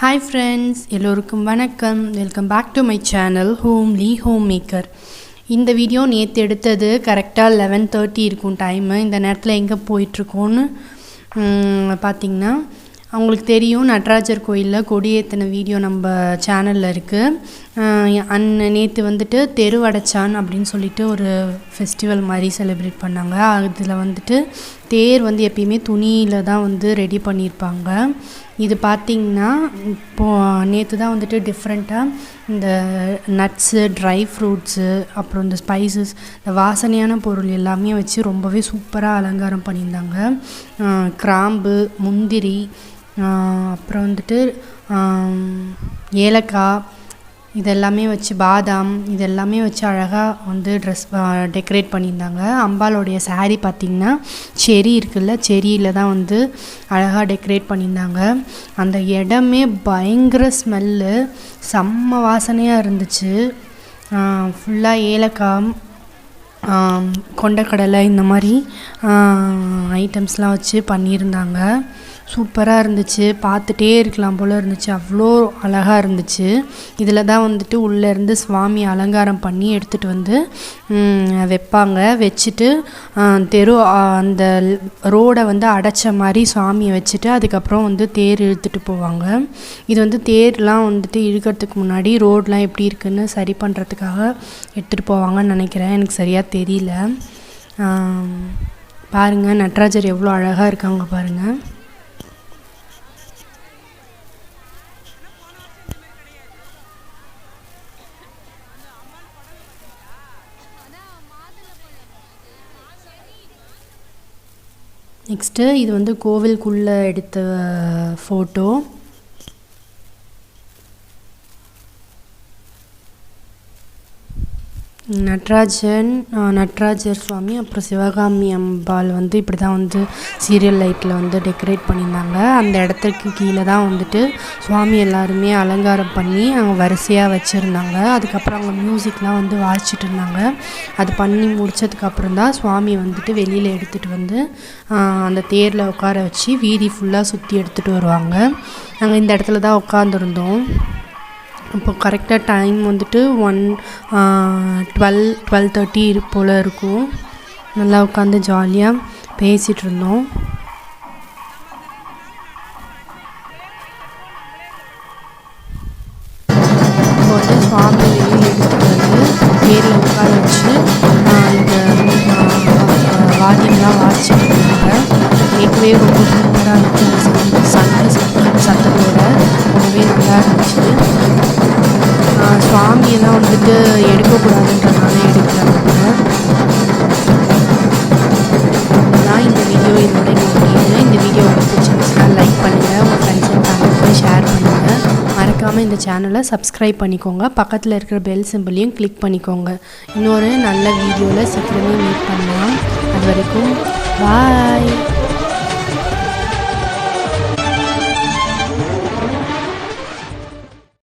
Hi friends எல்லோருக்கும் வணக்கம். Welcome back to my channel homely home maker இந்த video நேற்று எடுத்தது கரெக்டாக லெவன் தேர்ட்டி இருக்கும் டைமு இந்த நேரத்தில் எங்கே போயிட்டுருக்கோன்னு பார்த்தீங்கன்னா அவங்களுக்கு தெரியும் நடராஜர் கோயிலில் கொடியேற்றின வீடியோ நம்ம சேனலில் இருக்குது அன்ன நேற்று வந்துட்டு தெருவடைச்சான் அப்படின்னு சொல்லிட்டு ஒரு ஃபெஸ்டிவல் மாதிரி செலிப்ரேட் பண்ணாங்க. அதில் வந்துட்டு தேர் வந்து எப்பயுமே துணியில் தான் வந்து ரெடி பண்ணியிருப்பாங்க. இது பார்த்திங்கன்னா இப்போது நேற்று தான் வந்துட்டு டிஃப்ரெண்ட்டாக இந்த நட்ஸு ட்ரை ஃப்ரூட்ஸு அப்புறம் இந்த ஸ்பைசஸ் இந்த வாசனையான பொருள் எல்லாமே வச்சு ரொம்பவே சூப்பராக அலங்காரம் பண்ணியிருந்தாங்க. கிராம்பு முந்திரி அப்புறம் வந்துட்டு ஏலக்காய் இதெல்லாமே வச்சு பாதாம் இதெல்லாமே வச்சு அழகாக வந்து ட்ரெஸ் டெக்கரேட் பண்ணியிருந்தாங்க. அம்பாலோடைய சாரீ பார்த்திங்கன்னா செரி இருக்குல்ல செரியில் தான் வந்து அழகாக டெக்கரேட் பண்ணியிருந்தாங்க. அந்த இடமே பயங்கர ஸ்மெல்லு செம்ம வாசனையாக இருந்துச்சு. ஃபுல்லாக ஏலக்காய் கொண்டக்கடலை இந்த மாதிரி ஐட்டம்ஸ்லாம் வச்சு பண்ணியிருந்தாங்க. சூப்பராக இருந்துச்சு. பார்த்துட்டே இருக்கலாம் போல் இருந்துச்சு. அவ்வளோ அழகாக இருந்துச்சு. இதில் தான் வந்துட்டு உள்ளேருந்து சுவாமி அலங்காரம் பண்ணி எடுத்துகிட்டு வந்து வைப்பாங்க. வச்சுட்டு தெரு அந்த ரோடை வந்து அடைச்ச மாதிரி சுவாமியை வச்சுட்டு அதுக்கப்புறம் வந்து தேர் இழுத்துட்டு போவாங்க. இது வந்து தேர்லாம் வந்துட்டு இழுக்கிறதுக்கு முன்னாடி ரோடெலாம் எப்படி இருக்குன்னு சரி பண்ணுறதுக்காக எடுத்துகிட்டு போவாங்கன்னு நினைக்கிறேன். எனக்கு சரியாக தெரியல. பாருங்கள் நட்ராஜர் எவ்வளோ அழகாக இருக்காங்க பாருங்கள் நெக்ஸ்ட்டு இது வந்து கோவிலுக்குள்ளே எடுத்த ஃபோட்டோ நட்ராஜன் நட்ராஜர் சுவாமி அப்புறம் சிவகாமி அம்பாள் வந்து இப்படி தான் வந்து சீரியல் லைட்டில் வந்து டெக்கரேட் பண்ணியிருந்தாங்க. அந்த இடத்துக்கு கீழே தான் வந்துட்டு சுவாமி எல்லாருமே அலங்காரம் பண்ணி அவங்க வரிசையாக வச்சுருந்தாங்க. அதுக்கப்புறம் அவங்க மியூசிக்லாம் வந்து வாசிச்சுட்டு இருந்தாங்க. அது பண்ணி முடித்ததுக்கப்புறம் தான் சுவாமி வந்துட்டு வெளியில் எடுத்துகிட்டு வந்து அந்த தேரில் உட்கார வச்சு வீதி ஃபுல்லாக சுற்றி எடுத்துகிட்டு வருவாங்க. நாங்கள் இந்த இடத்துல தான் உட்காந்துருந்தோம் இப்போ கரெக்டாக டைம் வந்துட்டு ஒன் டுவெல் டுவெல் தேர்ட்டி போல் இருக்கும். நல்லா உட்காந்து ஜாலியாக பேசிகிட்டு இருந்தோம். இப்போ வந்து சுவாமி வெளியில் எடுத்துகிட்டு வந்து தேரில் உட்கார வச்சு இந்த வாத்தியம்லாம் வாசிச்சுட்டு வந்துட்டு எடுக்கக்கூடாதுன்றதுனால எடுக்கிறாங்க நான் இந்த வீடியோ இதோட முடியுது. இந்த வீடியோ உங்களுக்கு பிடிச்சிருந்துச்சுன்னா லைக் பண்ணுங்கள் உங்கள் ஃப்ரெண்ட்ஸ் அண்ட் ஃபேமிலிக்கு ஷேர் பண்ணுங்கள் மறக்காமல் இந்த சேனலை சப்ஸ்கிரைப் பண்ணிக்கோங்க. பக்கத்தில் இருக்கிற பெல் சிம்பிளையும் கிளிக் பண்ணிக்கோங்க. இன்னொரு நல்ல வீடியோவில் சீக்கிரமே மீட் பண்ணலாம். அது வரைக்கும் பாய்